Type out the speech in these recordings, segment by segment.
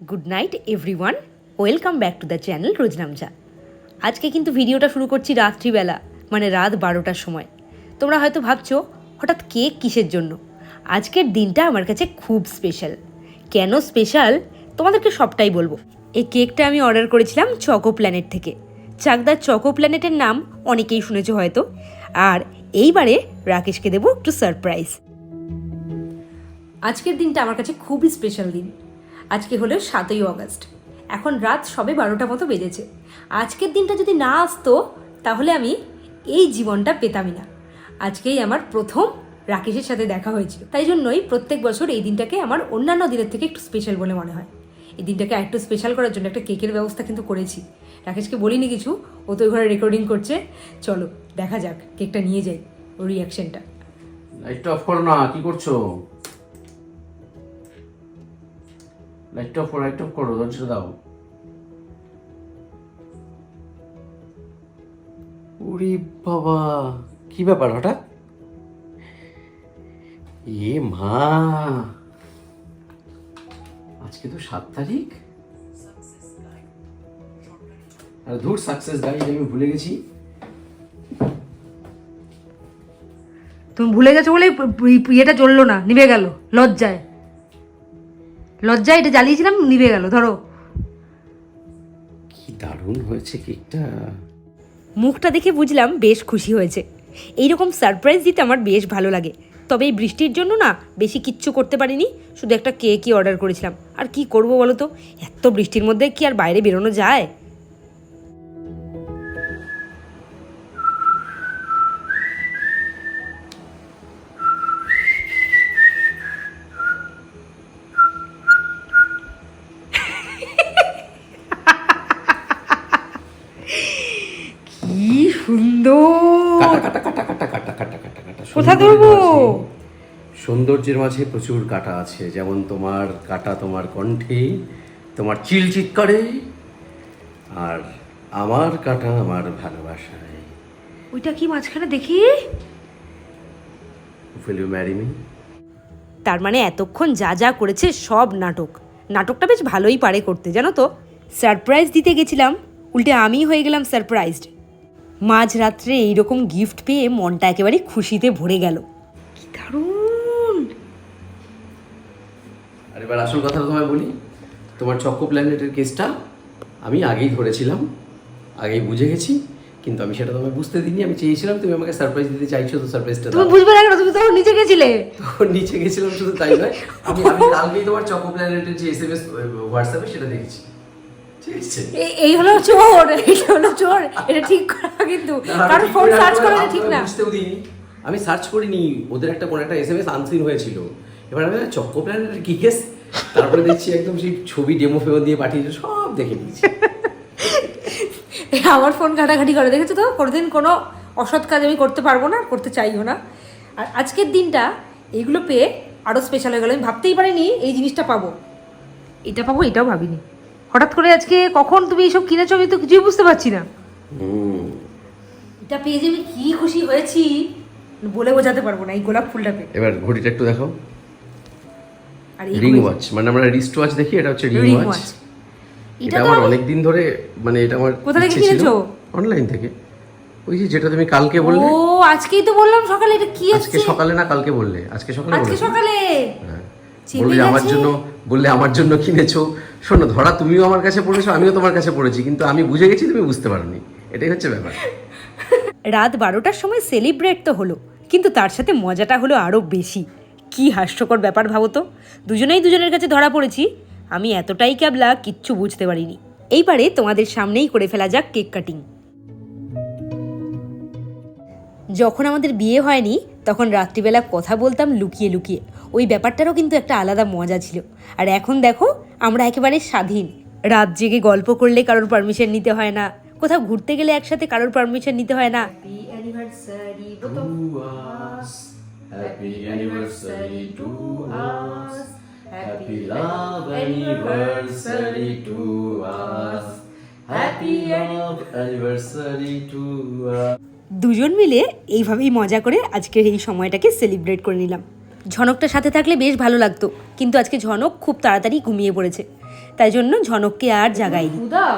Good night, everyone. Welcome back to the channel Roznamcha. আজকে কিন্তু ভিডিওটা শুরু করছি রাত্রিবেলা মানে রাত বারোটার সময়। তোমরা হয়তো ভাবছ, হঠাৎ কেক কিসের জন্য? আজকের দিনটা আমার কাছে খুব স্পেশাল কেন স্পেশাল তোমাদেরকে সবটাই বলব। এই কেকটা আমি অর্ডার করেছিলাম চকো প্ল্যানেট থেকে। চাকদার চকো প্ল্যানেটের নাম অনেকেই শুনেছো হয়তো। আর এইবারে রাকেশকে দেবো একটু সারপ্রাইজ আজকের দিনটা আমার কাছে খুবই স্পেশাল দিন। আজকে হলো সাতই অগস্ট। এখন রাত সবে বারোটা মতো বেজেছে। আজকের দিনটা যদি না আসতো, তাহলে আমি এই জীবনটা পেতামই না। আজকেই আমার প্রথম রাকেশের সাথে দেখা হয়েছিল। তাই জন্যই প্রত্যেক বছর এই দিনটাকে আমার অন্যান্য দিনের থেকে একটু স্পেশাল বলে মনে হয়। এই দিনটাকে একটু স্পেশাল করার জন্য একটা কেকের ব্যবস্থা কিন্তু করেছি। রাকেশকে বলিনি কিছু, ও তো ঘরে রেকর্ডিং করছে। চলো, দেখা যাক কেকটা নিয়ে যাই, ওর রিয়াকশনটা লাইটটা অফ করো না, কি করছ? লাইটটা অফ করো লাইটটা অফ করো দরজাটা দাও ওরে বাবা, কি ব্যাপার হঠাৎ? এ মা। আজকে তো সাত তারিখ। আর ধুর সাকসেস গাইজ আমি ভুলে গেছি। তুমি ভুলে গেছো বলে ইয়েটা চলল না, নিভে গেল, লজ্জায়। লজ্জায় এটা জ্বালিয়েছিলাম নিভে গেল ধরো। কি দারুণ হয়েছে কেকটা। মুখটা দেখে বুঝলাম বেশ খুশি হয়েছে। এইরকম সারপ্রাইজ দিতে আমার বেশ ভালো লাগে। তবে এই বৃষ্টির জন্য না বেশি কিচ্ছু করতে পারিনি শুধু একটা কেকই অর্ডার করেছিলাম। আর কি করব বলো তো? এত বৃষ্টির মধ্যে কি আর বাইরে বেরোনো যায়? সৌন্দর্যের ধরবো? মাঝে- সৌন্দর্যের মাঝে প্রচুর কাটা আছে যেমন তোমার কাটা তোমার কণ্ঠে তোমার চিল চিৎকারে আর আমার কাটা আমার ভালোবাসায়। ওইটা কি মাঝখানে দেখি? উইল ইউ ম্যারি মি তার মানে এতক্ষণ যা যা করেছে সব নাটক। নাটকটা বেশ ভালোই পারে করতে জানো তো? সারপ্রাইজ দিতে গেছিলাম উল্টে আমি হয়ে গেলাম সারপ্রাইজড মাঝরাত্রে এইরকম গিফট পেয়ে মনটা একেবারে খুশিতে ভরে গেল। কি দারুণ! আর এবার আসল কথা তোমায় বলি তোমার চক্কো প্ল্যানেটের কেসটা আমি আগেই ধরেছিলাম আগেই বুঝে গেছি কিন্তু আমি সেটা তোমায় বুঝতে দিইনি আমি চেয়েছিলাম তুমি আমাকে সারপ্রাইজ দিতে চাইছো তো সারপ্রাইজটা তুমি বুঝবে না তুমি তখন নিচে গেছিলে। তো নিচে গেছিলাম শুধু তাই নয় আমি আমি কালকেই তোমার চকো প্ল্যানেটের যে এস এম এস হোয়াটসঅ্যাপে সেটা দেখেছি। এই হলো চোর এই হলো চোর। এটা ঠিক করা কিন্তু। কারণ ফোন সার্চ করে ঠিক না। বুঝতেও দিইনি আমি সার্চ করিনি ওদের একটা কোনো একটা এস এম আনসিন হয়েছিল। এবার আমি চক্কো প্ল্যানেটের কি কেস তারপরে দেখছি একদম সেই ছবি ডেমো ফেমো দিয়ে পাঠিয়েছে সব দেখে নিয়েছি। আমার ফোন ঘাটাঘাটি করে দেখেছ তো? কোনোদিন কোনো অসৎ কাজ আমি করতে পারব না করতে চাইও না। আর আজকের দিনটা এগুলো পেয়ে আরও স্পেশাল হয়ে গেল। আমি ভাবতেই পারিনি এই জিনিসটা পাবো। এটা পাবো এটাও ভাবিনি। হঠাৎ করে আজকে কখন তুমি এইসব কিনেছো আমি তো কিছুই বুঝতে পারছি না। হুম। এটা পেয়ে যে আমি কী খুশি হয়েছি বলে বোঝাতে পারব না এই গোলাপ ফুলটা পেয়ে এবার ঘড়িটা একটু দেখো আর এই রিং ওয়াচ মানে আমরা রিস্ট ওয়াচ দেখি এটা হচ্ছে রিং ওয়াচ এটা আমার অনেক দিন ধরে মানে এটা আমার কোথা থেকে কিনেছো? অনলাইন থেকে। ওই যে যেটা তুমি কালকে বললে। ও আজকেই তো বললাম সকালে এটা কি আজকে সকালে না কালকে বললে। আজকে সকালে আজকে সকালে? হ্যাঁ। বললে আমার জন্য বললে আমার জন্য কিনেছো। শোনো ধরা তুমিও আমার কাছে পড়েছো আমিও তোমার কাছে পড়েছি কিন্তু আমি বুঝে গেছি তুমি বুঝতে পারোনি। এটাই হচ্ছে ব্যাপার। রাত বারোটার সময় সেলিব্রেট তো হলো কিন্তু তার সাথে মজাটা হলো আরও বেশি। কি হাস্যকর ব্যাপার ভাবো তো। দুজনেই দুজনের কাছে ধরা পড়েছি। আমি এতটাই ক্যাবলা কিচ্ছু বুঝতে পারিনি। এইবারে তোমাদের সামনেই করে ফেলা যাক কেক কাটিং। যখন আমাদের বিয়ে হয়নি তখন রাত্রিবেলা কথা বলতাম লুকিয়ে লুকিয়ে। ওই ব্যাপারটারও কিন্তু একটা আলাদা মজা ছিল। আর এখন দেখো আমরা একেবারে স্বাধীন। রাত জেগে গল্প করলে কারোর পারমিশন নিতে হয় না। কোথাও ঘুরতে গেলে একসাথে কারোর পারমিশন নিতে হয় না। Happy anniversary to us. Happy love anniversary to us. Happy love anniversary to us. দুজন মিলে এইভাবেই মজা করে আজকের এই সময়টাকে সেলিব্রেট করে নিলাম। ঝনকটা সাথে থাকলে বেশ ভালো লাগতো কিন্তু আজকে ঝনক খুব তাড়াতাড়ি ঘুমিয়ে পড়েছে। তাই জন্য ঝনককে আর জাগাইনি। উদাও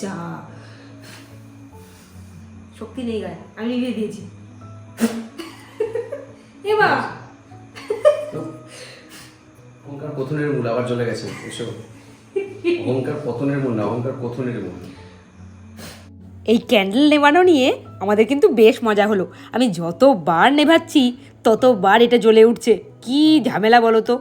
যা। শক্তি নেই গায়ে আমি দিয়েছি। এবার অহংকার পতনের মূল আবার চলে গেছে এসব অহংকার পতনের মূল না অহংকার পতনের মূল। এই ক্যান্ডেল নেভানো নিয়ে আমাদের কিন্তু বেশ মজা হলো। আমি যতবার নেভাচ্ছি ততবার এটা জ্বলে উঠছে। কি ঝামেলা বলো তো?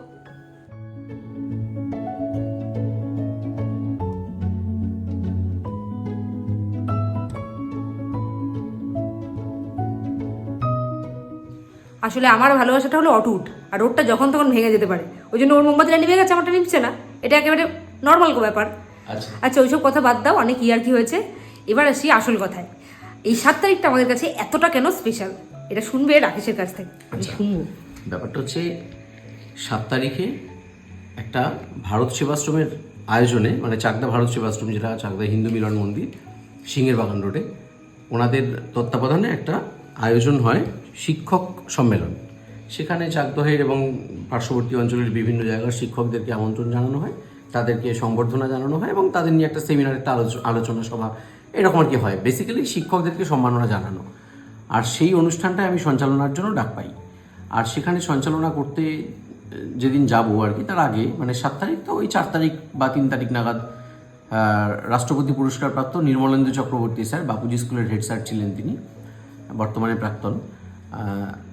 আসলে আমার ভালোবাসাটা হলো অটুট আর ওরটা যখন তখন ভেঙে যেতে পারে। ওই জন্য ওর মোমবাতিটা নিভে গেছে আমারটা নিভছে না। এটা একেবারে নর্মাল ব্যাপার। আচ্ছা। আচ্ছা ওইসব কথা বাদ দাও অনেক ইয়ার কি হয়েছে। এবার আসি আসল কথায়। এই সাত তারিখটা আমাদের কাছে এতটা কেন স্পেশাল এটা শুনবে রাকেশের কাছ থেকে। আচ্ছা। ব্যাপারটা হচ্ছে, সাত তারিখে একটা ভারত সেবাশ্রমের আয়োজনে মানে চাকদা ভারত সেবাশ্রম, যেটা চাকদা হিন্দু মিলন মন্দির, সিংহের বাগান রোডে, ওনাদের তত্ত্বাবধানে একটা আয়োজন হয় শিক্ষক সম্মেলন। সেখানে চাকদহের এবং পার্শ্ববর্তী অঞ্চলের বিভিন্ন জায়গার শিক্ষকদেরকে আমন্ত্রণ জানানো হয়, তাদেরকে সংবর্ধনা জানানো হয় এবং তাদের নিয়ে একটা সেমিনার একটা আলোচ- আলোচনা সভা এরকম আর কি হয়। বেসিক্যালি শিক্ষকদেরকে সম্মাননা জানানো। আর সেই অনুষ্ঠানটায় আমি সঞ্চালনার জন্য ডাক পাই। আর সেখানে সঞ্চালনা করতে যেদিন যাব আর কি, তার আগে মানে সাত তারিখ তো ওই চার তারিখ বা তিন তারিখ নাগাদ রাষ্ট্রপতি পুরস্কারপ্রাপ্ত নির্মলেন্দু চক্রবর্তী স্যার, বাপুজি স্কুলের হেড স্যার ছিলেন তিনি, বর্তমানে প্রাক্তন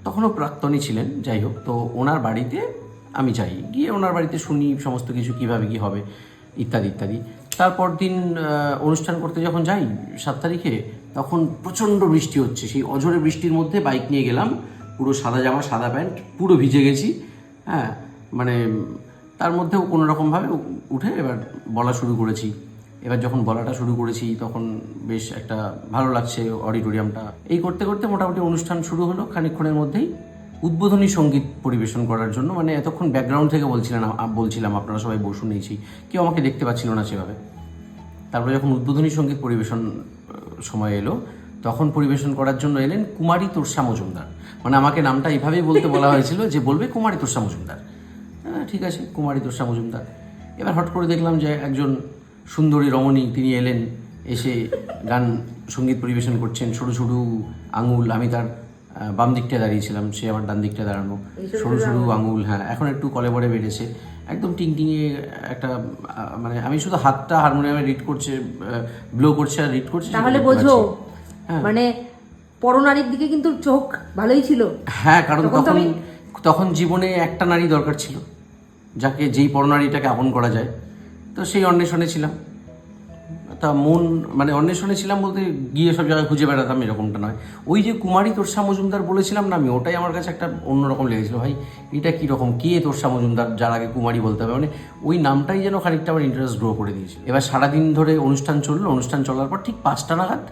তখনও প্রাক্তনই ছিলেন, যাই হোক, তো ওনার বাড়িতে আমি যাই। গিয়ে ওনার বাড়িতে শুনি সমস্ত কিছু, কীভাবে কি হবে, ইত্যাদি ইত্যাদি। তারপর দিন অনুষ্ঠান করতে যখন যাই, সাত তারিখে, তখন প্রচণ্ড বৃষ্টি হচ্ছে। সেই অঝরে বৃষ্টির মধ্যে বাইক নিয়ে গেলাম, পুরো সাদা জামা, সাদা প্যান্ট, পুরো ভিজে গেছি। হ্যাঁ মানে তার মধ্যেও কোনো রকমভাবে উঠে এবার বলা শুরু করেছি। এবার যখন বলাটা শুরু করেছি, তখন বেশ একটা ভালো লাগছে অডিটোরিয়ামটা। এই করতে করতে মোটামুটি অনুষ্ঠান শুরু হলো খানিকক্ষণের মধ্যেই। উদ্বোধনী সংগীত পরিবেশন করার জন্য মানে এতক্ষণ ব্যাকগ্রাউন্ড থেকে বলছিলেন বলছিলাম, আপনারা সবাই বসুন নিয়েছি কেউ আমাকে দেখতে পাচ্ছিল না সেভাবে। তারপরে যখন উদ্বোধনী সংগীত পরিবেশন সময় এলো তখন পরিবেশন করার জন্য এলেন কুমারী তোরসা মজুমদার। মানে আমাকে নামটা এইভাবেই বলতে বলা হয়েছিল যে বলবে কুমারী তোরসা মজুমদার। হ্যাঁ, ঠিক আছে কুমারী তোরসা মজুমদার। এবার হট করে দেখলাম যে একজন সুন্দরী রমণী তিনি এলেন এসে গান সংগীত পরিবেশন করছেন। সরু সরু আঙুল আমি তার বাম দিকটা দাঁড়িয়েছিলাম সে আমার ডান দিকটা দাঁড়ানো। সরু সরু আঙুল। হ্যাঁ এখন একটু কলে বড়ে বেড়েছে। একদম টিংটিংয়ে একটা মানে আমি শুধু হাতটা হারমোনিয়ামে রিড করছে ব্লো করছে আর রিড করছে তাহলে বোঝো। হ্যাঁ। মানে পরনারীর দিকে কিন্তু চোখ ভালোই ছিল। হ্যাঁ কারণ তখন তখন জীবনে একটা নারী দরকার ছিল যাকে যেই পরনারীটাকে আপন করা যায়। তো সেই অন্বেষণে ছিলাম। তা মন মানে অন্বেষণে ছিলাম বলতে গিয়ে সব জায়গায় খুঁজে বেড়াতাম এরকমটা নয়। ওই যে কুমারী তোরসা মজুমদার বলেছিলাম না, আমি ওটাই আমার কাছে একটা অন্যরকম লেগেছিল। ভাই, এটা কীরকম কে তোরসা মজুমদার যার আগে কুমারী বলতে হবে? মানে ওই নামটাই যেন খানিকটা আমার ইন্টারেস্ট গ্রো করে দিয়েছে। এবার সারাদিন ধরে অনুষ্ঠান চলল, অনুষ্ঠান চলার পর ঠিক পাঁচটা নাগাদ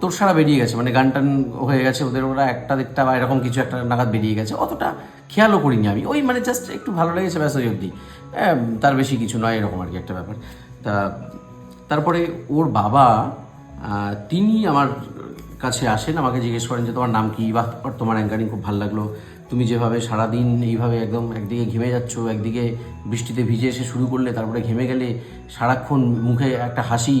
তোর সারা বেরিয়ে গেছে। মানে গান টান হয়ে গেছে, ওদের ওরা একটা দেড়টা বা এরকম কিছু একটা নাগাদ বেরিয়ে গেছে। অতটা খেয়ালও করিনি আমি। ওই মানে জাস্ট একটু ভালো লেগেছে ব্যাস ওই অবধি। তার বেশি কিছু নয়, এরকম আর কি একটা ব্যাপার। তা তারপরে ওর বাবা তিনি আমার কাছে আসেন, আমাকে জিজ্ঞেস করেন যে তোমার নাম কি? বা তোমার অ্যাঙ্কারিং খুব ভালো লাগল। তুমি যেভাবে সারাদিন এইভাবে একদম একদিকে ঘেমে যাচ্ছ, একদিকে বৃষ্টিতে ভিজে এসে শুরু করলে, তারপরে ঘেমে গেলে সারাক্ষণ মুখে একটা হাসি,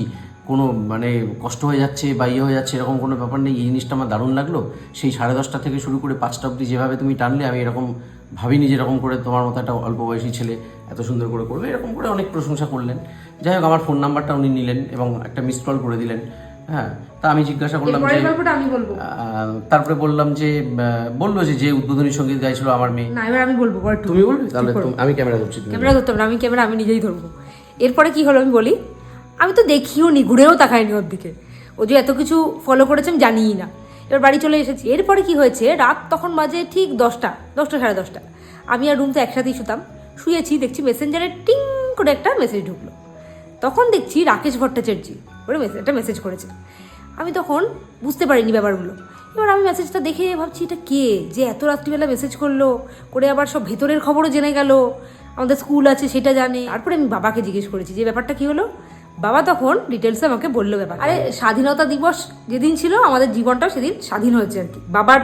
কোনো মানে কষ্ট হয়ে যাচ্ছে বা ইয়ে হয়ে যাচ্ছে, এরকম কোনো ব্যাপার নেই, এই জিনিসটা আমার দারুণ লাগল। সেই সাড়ে দশটা থেকে শুরু করে পাঁচটা অবধি যেভাবে তুমি টানলে, আমি এরকম ভাবিনি যেরকম করে তোমার মতো একটা অল্প বয়সী ছেলে এত সুন্দর করে করবে এরকম করে অনেক প্রশংসা করলেন। যাই হোক আমার ফোন নাম্বারটা উনি নিলেন এবং একটা মিস কল করে দিলেন। হ্যাঁ তা আমি জিজ্ঞাসা করলাম যে আমি বলব। তারপরে বললাম যে বলল যে যে উদ্বোধনী সংগীত গাইছিল আমার মেয়ে। না এবার আমি বলব তুমি বলবে? তাহলে তুমি- আমি ক্যামেরা ধরছি ক্যামেরা ধরতাম না আমি ক্যামেরা আমি নিজেই ধরবো। এরপরে কি হলো আমি বলি? আমি তো দেখিও নি ঘুরেও তাকাইনি ওর দিকে। ও যে এত কিছু ফলো করেছে আমি জানিই না। এবার বাড়ি চলে এসেছি। এরপরে কি হয়েছে? রাত তখন বাজে ঠিক দশটা দশটা সাড়ে দশটা। আমি আর রুম তো একসাথেই শুতাম। শুয়েছি, দেখছি মেসেঞ্জারে টিং করে একটা মেসেজ ঢুকলো। তখন দেখছি রাকেশ ভট্টাচার্য মেসেজ একটা মেসেজ করেছে। আমি তখন বুঝতে পারিনি ব্যাপারগুলো। এবার আমি মেসেজটা দেখে ভাবছি, এটা কে? যে এত রাত্রিবেলা মেসেজ করল, করে আবার সব ভেতরের খবরও জেনে গেল। আমাদের স্কুল আছে, সেটা জানে। তারপরে আমি বাবাকে জিজ্ঞেস করেছি, যে ব্যাপারটা কী হলো? বাবা তখন ডিটেলসে আমাকে বলল ব্যাপার আরে স্বাধীনতা দিবস যেদিন ছিল আমাদের জীবনটাও সেদিন স্বাধীন হয়েছে আর কি। বাবার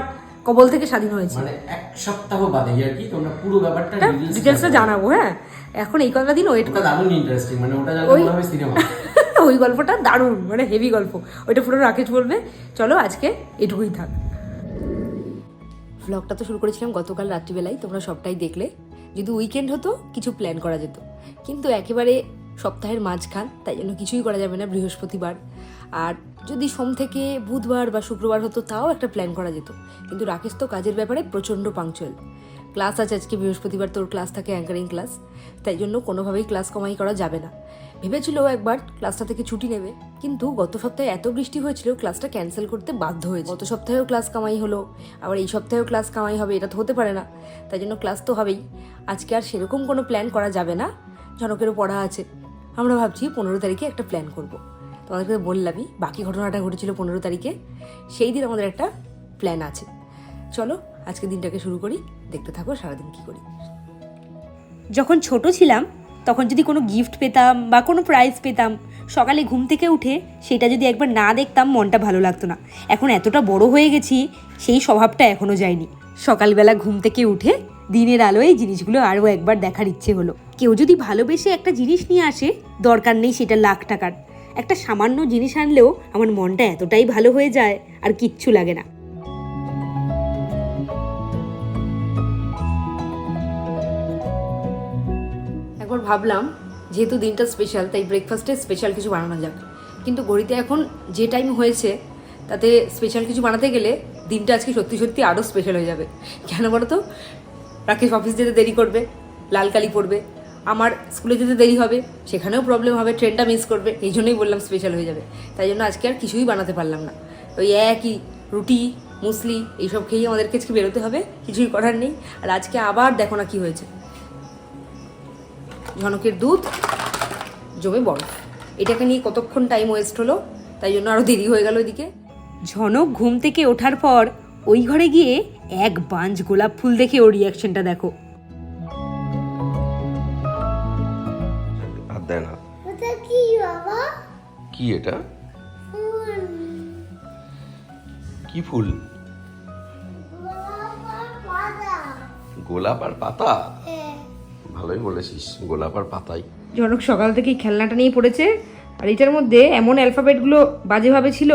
কবল থেকে স্বাধীন হয়েছে। মানে এক সপ্তাহ বাদে আর কি তোমরা পুরো ব্যাপারটা ডিটেলসটা জানাব হ্যাঁ। এখন এই কটা দিন ওয়েট ওটা দারুণ ইন্টারেস্টিং মানে ওটা হবে সিনেমা ওই গল্পটা দারুণ মানে হেভি গল্প। ওইটা পুরো রাকেশ বলবে। চলো আজকে এটুকুই থাক। ব্লগটা তো শুরু করেছিলাম গতকাল রাত্রিবেলায় তোমরা সবটাই দেখলে। যদি উইকেন্ড হতো কিছু প্ল্যান করা যেত। কিন্তু একেবারে সপ্তাহের মাঝখান, তাই জন্য কিছুই করা যাবে না বৃহস্পতিবার। আর যদি সোম থেকে বুধবার বা শুক্রবার হতো, তাও একটা প্ল্যান করা যেত। কিন্তু রাকেশ তো কাজের ব্যাপারে প্রচণ্ড পাংচুয়াল ক্লাস আছে আজকে, বৃহস্পতিবার তোর ক্লাস থাকে অ্যাঙ্কারিং ক্লাস তাই জন্য কোনোভাবেই ক্লাস কমাই করা যাবে না। ভেবেছিল একবার ক্লাসটা থেকে ছুটি নেবে, কিন্তু গত সপ্তাহে এত বৃষ্টি হয়েছিল ক্লাসটা ক্যান্সেল করতে বাধ্য হয়েছে। গত সপ্তাহেও ক্লাস কামাই হলো, আবার এই সপ্তাহেও ক্লাস কামাই হবে, এটা তো হতে পারে না। তাই জন্য ক্লাস তো হবেই। আজকে আর সেরকম কোনো প্ল্যান করা যাবে না। জনকেরও পড়া আছে। আমরা ভাবছি পনেরো তারিখে একটা প্ল্যান করব। তোমাদেরকে বললামই, বাকি ঘটনাটা ঘটেছিল পনেরো তারিখে। সেই দিন আমাদের একটা প্ল্যান আছে। চলো আজকে দিনটাকে শুরু করি। দেখতে থাকো সারাদিন কি করি। যখন ছোট ছিলাম, তখন যদি কোনো গিফট পেতাম বা কোনো প্রাইজ পেতাম, সকালে ঘুম থেকে উঠে সেটা যদি একবার না দেখতাম, মনটা ভালো লাগতো না। এখন এতটা বড় হয়ে গেছি, সেই স্বভাবটা এখনও যায়নি। সকালবেলা ঘুম থেকে উঠে দিনের আলোয় এই জিনিসগুলো আরও একবার দেখার ইচ্ছে হলো। কেউ যদি ভালোবেসে একটা জিনিস নিয়ে আসে, দরকার নেই সেটা লাখ টাকার। একটা সামান্য জিনিস আনলেও আমার মনটা এতটাই ভালো হয়ে যায়, আর কিচ্ছু লাগে না। একবার ভাবলাম, যেহেতু দিনটা স্পেশাল তাই ব্রেকফাস্টে স্পেশাল কিছু বানানো যাক। কিন্তু ঘড়িতে এখন যে টাইম হয়েছে, তাতে স্পেশাল কিছু বানাতে গেলে দিনটা আজকে সত্যি সত্যি আরও স্পেশাল হয়ে যাবে। কেন বলো তো রাকেশ অফিস যেতে দেরি করবে, লাল কালি পড়বে আমার স্কুলে যেতে দেরি হবে, সেখানেও প্রবলেম হবে ট্রেনটা মিস করবে, এই জন্যই বললাম স্পেশাল হয়ে যাবে। তাই জন্য আজকে আর কিছুই বানাতে পারলাম না। ওই একই রুটি, মুসলি, এইসব খেয়েই আমাদেরকে আজকে বেরোতে হবে, কিছুই করার নেই। আর আজকে আবার দেখো না কি হয়েছে। ঝনকের দুধ, জমে বরফ। এটাকে নিয়ে কতক্ষণ টাইম ওয়েস্ট হলো, তাই জন্য আরও দেরি হয়ে গেল ওইদিকে ঝনক ঘুম থেকে ওঠার পর ওই ঘরে গিয়ে এক বাঞ্জ গোলাপ ফুল দেখে ওর রিয়াকশনটা দেখো। দেয় না। কি বাবা? কি এটা? কি ফুল? গোলাপ আর পাতা। হ্যাঁ। ভালোই বলেছিস গোলাপ আর পাতাই। জনক সকাল থেকেই খেলনাটা নিয়ে পড়েছে আর এটার মধ্যে এমন অ্যালফাবেটগুলো বাজেভাবে ছিল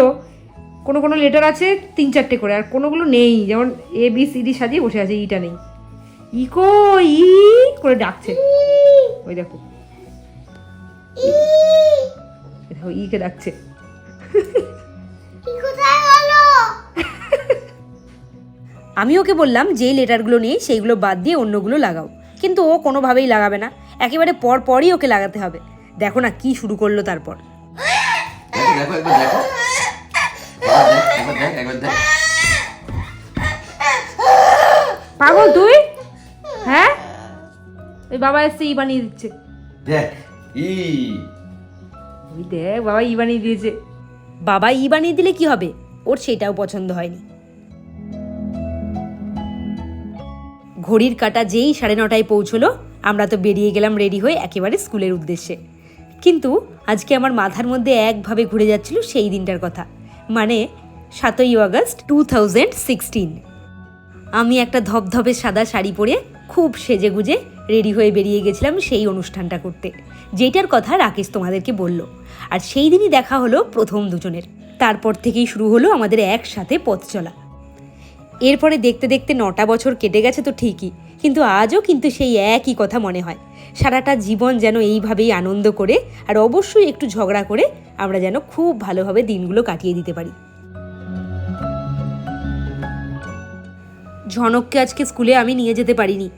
কোনো কোনো লেটার আছে তিন চারটে করে আর কোনোগুলো নেই যেমন এ বি সি ডি সাজিয়ে বসে আছে ইটা নেই। ইকো ই করে ডাকছে। ওই দেখো। দেখো ইকে ডাকছে। কি কোথায় হলো আমি ওকে বললাম যেই লেটারগুলো নেই সেইগুলো বাদ দিয়ে অন্যগুলো লাগাও। কিন্তু ও কোনোভাবেই লাগাবে না। একেবারে পর পরই ওকে লাগাতে হবে। দেখো না কি শুরু করল তারপর। পাগল তুই? হ্যাঁ? ওই বাবা এসে ই বানিয়ে দিচ্ছে। দেখ। ই। ওই দেখ বাবা ই বানিয়ে দিয়েছে। বাবা ই বানিয়ে দিলে কি হবে? ওর সেটাও পছন্দ হয়নি। ঘড়ির কাটা যেই সাড়ে নটায় পৌঁছলো আমরা তো বেরিয়ে গেলাম রেডি হয়ে একেবারে স্কুলের উদ্দেশ্যে। কিন্তু আজকে আমার মাথার মধ্যে একভাবে ঘুরে যাচ্ছিল সেই দিনটার কথা। মানে সাতই আগস্ট টু থাউজেন্ড সিক্সটিন। আমি একটা ধবধবে সাদা শাড়ি পরে খুব সেজে গুজে রেডি হয়ে বেরিয়ে গেছিলাম সেই অনুষ্ঠানটা করতে। যেটার কথা রাকেশ তোমাদেরকে বলল। আর সেই দিনই দেখা হলো প্রথম দুজনের। তারপর থেকেই শুরু হলো আমাদের একসাথে পথ চলা। এরপরে দেখতে দেখতে নটা বছর কেটে গেছে তো ঠিকই, কিন্তু আজও কিন্তু সেই একই কথা মনে হয়। সারাটা জীবন যেন এইভাবেই আনন্দ করে আর অবশ্যই একটু ঝগড়া করে আমরা যেন খুব ভালোভাবে দিনগুলো কাটিয়ে দিতে পারি। ঝনককে আজকে স্কুলে আমি নিয়ে যেতে পারিনি।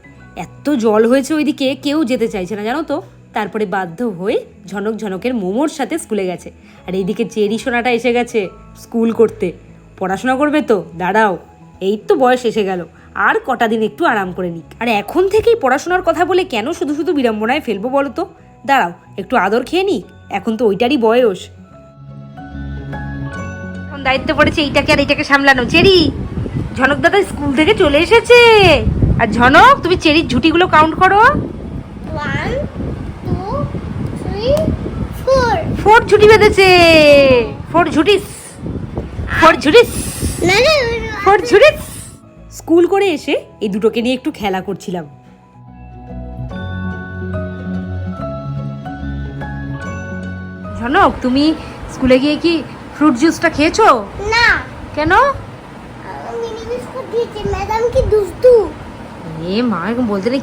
এত জল হয়েছে ওইদিকে, কেউ যেতে চাইছে না, জানো তো? তারপরে বাধ্য হয়ে ঝনক ঝনকের মোমোর সাথে স্কুলে গেছে। আর এইদিকে চেরি সোনাটা এসে গেছে স্কুল করতে। পড়াশোনা করবে তো, দাঁড়াও। এই তো বয়স এসে গেল। আর কটা দিন একটু আরাম করে নিক। আর এখন থেকেই পড়াশোনার কথা বলে কেন শুধু শুধু বিড়ম্বনায় ফেলব বলো তো? দাঁড়াও, একটু আদর খেয়ে নিক। এখন তো ওইটারই বয়স। এখন দায়িত্ব পড়েছে, এইটাকে আর এইটাকে সামলানো। চেরি, ঝনক দাদা স্কুল থেকে চলে এসেছে। আর ঝনক তুমি চেরির ঝুটিগুলো কাউন্ট করো। ফোর ঝুটি বেঁধেছে। ফোর ঝুটিস। ফোর ঝুটিস। না না ফোর ঝুটিস। স্কুল করে এসে এই দুটোকে নিয়ে একটু খেলা করছিলাম। ঝনক তুমি স্কুলে গিয়ে কি ফ্রুট জুসটা খেয়েছো? না। কেন? মিনি বিস্কুট দিয়েছে। ম্যাডাম কি দুষ্টু? এ মা এরকম বলতে নেই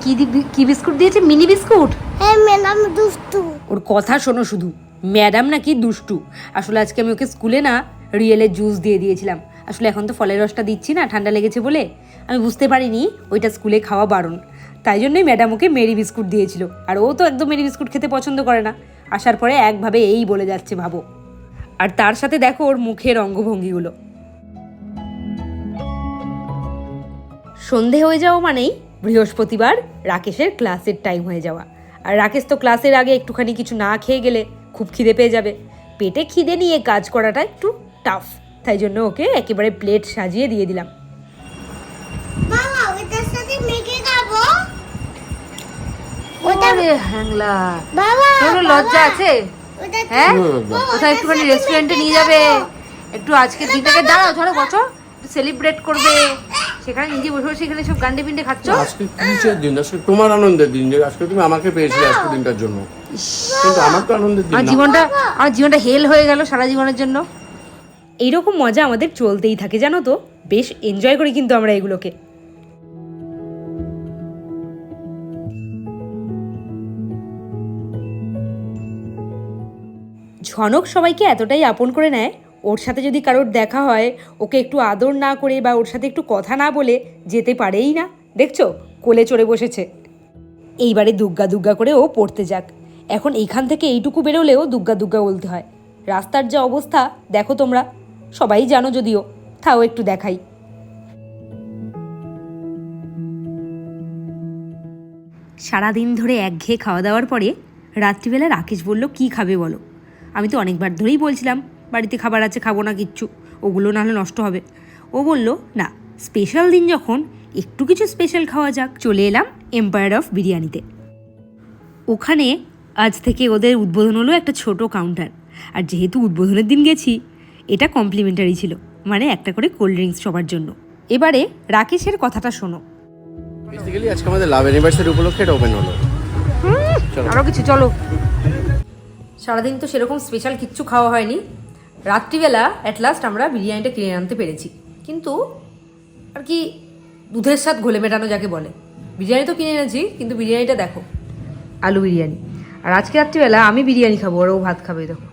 কি বিস্কুট দিয়েছে? Mini biscuit? হ্যাঁ ম্যাডাম দুষ্টু। ওর কথা শোনো শুধু। ম্যাডাম নাকি দুষ্টু? আসলে আজকে আমি ওকে স্কুলে না রিয়েলের জুস দিয়ে দিয়েছিলাম। আসলে এখন তো ফলের রসটা দিচ্ছি না ঠান্ডা লেগেছে বলে। আমি বুঝতে পারিনি ওইটা স্কুলে খাওয়া বারণ। তাই জন্যই ম্যাডাম ওকে মেরি বিস্কুট দিয়েছিল। আর ও তো একদম মেরি বিস্কুট খেতে পছন্দ করে না। আসার পরে একভাবে এই বলে যাচ্ছে ভাবো। আর তার সাথে দেখো ওর মুখের অঙ্গভঙ্গিগুলো। সন্ধে হয়ে যাওয়া মানেই বৃহস্পতিবার রাকেশের ক্লাসের টাইম হয়ে যাওয়া। আর রাকেশ তো ক্লাসের আগে একটুখানি কিছু না খেয়ে গেলে খুব খিদে পেয়ে যাবে। পেটে খিদে নিয়ে কাজ করাটা একটু টাফ তাই জন্য ওকে একেবারে প্লেট সাজিয়ে দিয়ে দিলাম। বাবা ওটার সাথে মেখে খাব? ওটা হ্যাংলা। বাবা লজ্জা আছে? হ্যাঁ? কোথাও একটুখানি রেস্টুরেন্টে নিয়ে যাবে? একটু আজকের দিনটাকে দাঁড়াও ধরো বছর সেলিব্রেট করবে? সেখানে নিজে বসে বসে এখানে সব গান্ডে পিন্ডে খাচ্ছ? আজকে কিসের দিন? আজকে তোমার আনন্দের দিন যে আজকে তুমি আমাকে পেয়েছিলে আজকে দিনটার জন্য। কিন্তু আমার তো আনন্দের দিন আমার জীবনটা আমার জীবনটা হেল হয়ে গেল সারা জীবনের জন্য। এইরকম মজা আমাদের চলতেই থাকে জানো তো? বেশ এনজয় করি কিন্তু আমরা এগুলোকে। ঝনক সবাইকে এতটাই আপন করে নেয় ওর সাথে যদি কারোর দেখা হয়, ওকে একটু আদর না করে বা ওর সাথে একটু কথা না বলে যেতে পারেই না। দেখছ? কোলে চড়ে বসেছে। এইবারে দুগ্গা দুগ্গা করে ও পড়তে যাক। এখন এইখান থেকে এইটুকু বেরোলেও দুগ্গা দুগ্গা বলতে হয়। রাস্তার যে অবস্থা, দেখো তোমরা। সবাই জানো যদিও। তাও একটু দেখাই। সারাদিন ধরে একঘেয়ে খাওয়া দাওয়ার পরে রাত্রিবেলা রাকেশ বলল, কি খাবে বলো? আমি তো অনেকবার ধরেই বলছিলাম বাড়িতে খাবার আছে খাব না কিচ্ছু। ওগুলো নাহলে নষ্ট হবে। ও বলল না স্পেশাল দিন যখন একটু কিছু স্পেশাল খাওয়া যাক চলে এলাম এম্পায়ার অফ বিরিয়ানিতে ওখানে আজ থেকে ওদের উদ্বোধন হলো একটা ছোট কাউন্টার আর যেহেতু উদ্বোধনের দিন গেছি এটা কমপ্লিমেন্টারি ছিল মানে একটা করে কোল্ড ড্রিঙ্কস সবার জন্য। এবারে রাকেশের কথাটা শোনো। বেসিক্যালি আজকে আমাদের লাভ অ্যানিভার্সারি উপলক্ষে এটা ওপেন হলো। আরও কিছু চলো। সারাদিন তো সেরকম স্পেশাল কিচ্ছু খাওয়া হয়নি। রাত্রিবেলা অ্যাট লাস্ট আমরা বিরিয়ানিটা কিনে আনতে পেরেছি। কিন্তু আর কি দুধের স্বাদ ঘোলে মেটানো যাকে বলে। বিরিয়ানি তো কিনে এনেছি কিন্তু বিরিয়ানিটা দেখো আলু বিরিয়ানি। আর আজকে রাত্রিবেলা আমি বিরিয়ানি খাব আর ও ভাত খাবে দেখো।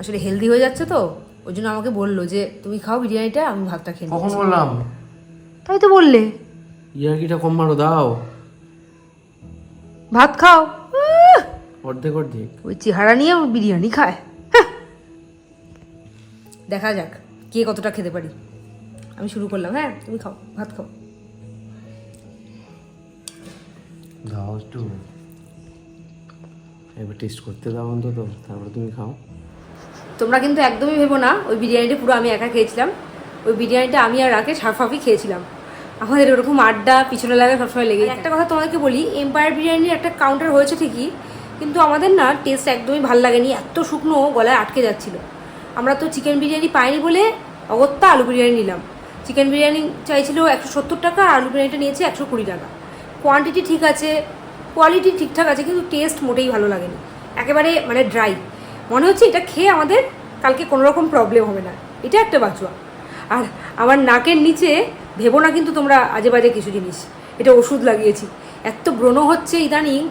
আসলে হেলদি হয়ে যাচ্ছে তো ওই জন্য আমাকে বলল যে তুমি খাও বিরিয়ানিটা আমি ভাতটা খেয়ে। কখন বললাম? তাই তো বললে। ইয়ার্কিটা কম মারো দাও। ভাত খাও! অর্ধেক অর্ধেক। ওই চেহারা নিয়ে ও বিরিয়ানি খায়। হ্যাঁ। দেখা যাক কে কতটা খেতে পারি। আমি শুরু করলাম হ্যাঁ? তুমি খাও ভাত খাও। দাও একটু। এবার টেস্ট করতে দাও অন্তত তারপরে তুমি খাও। তোমরা কিন্তু একদমই ভেবো না ওই বিরিয়ানিটা পুরো আমি একা খেয়েছিলাম। ওই বিরিয়ানিটা আমি আর রাকেশ হাফ খেয়েছিলাম। আমাদের ওরকম আড্ডা পিছনে লাগা সবসময় লেগে একটা কথা তোমাদেরকে বলি এম্পায়ার বিরিয়ানির একটা কাউন্টার হয়েছে ঠিকই কিন্তু আমাদের না টেস্ট একদমই ভালো লাগেনি। এত শুকনো গলায় আটকে যাচ্ছিল। আমরা তো চিকেন বিরিয়ানি পাইনি বলে অগত্যা আলু বিরিয়ানি নিলাম। চিকেন বিরিয়ানি চাইছিল একশো সত্তর টাকা, আর আলু বিরিয়ানিটা নিয়েছে একশো কুড়ি টাকা। কোয়ান্টিটি ঠিক আছে কোয়ালিটি ঠিকঠাক আছে, কিন্তু টেস্ট মোটেই ভালো লাগেনি। একেবারে মানে ড্রাই মনে হচ্ছে এটা খেয়ে আমাদের কালকে কোনো রকম প্রবলেম হবে না। এটা একটা বাঁচুয়া আর আমার নাকের নিচে ভেবো না কিন্তু তোমরা আজে বাজে কিছু জিনিস। এটা ওষুধ লাগিয়েছি। এত ব্রণ হচ্ছে ইদানিং।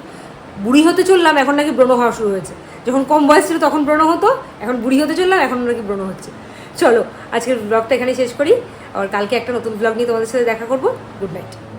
বুড়ি হতে চললাম, এখন নাকি ব্রণ হওয়া শুরু হয়েছে। যখন কম বয়স ছিল তখন ব্রণ হতো, এখন বুড়ি হতে চললাম, এখন নাকি ব্রণ হচ্ছে। চলো, আজকের ব্লগটা এখানে শেষ করি। আর কালকে একটা নতুন ব্লগ নিয়ে তোমাদের সাথে দেখা করব। Good night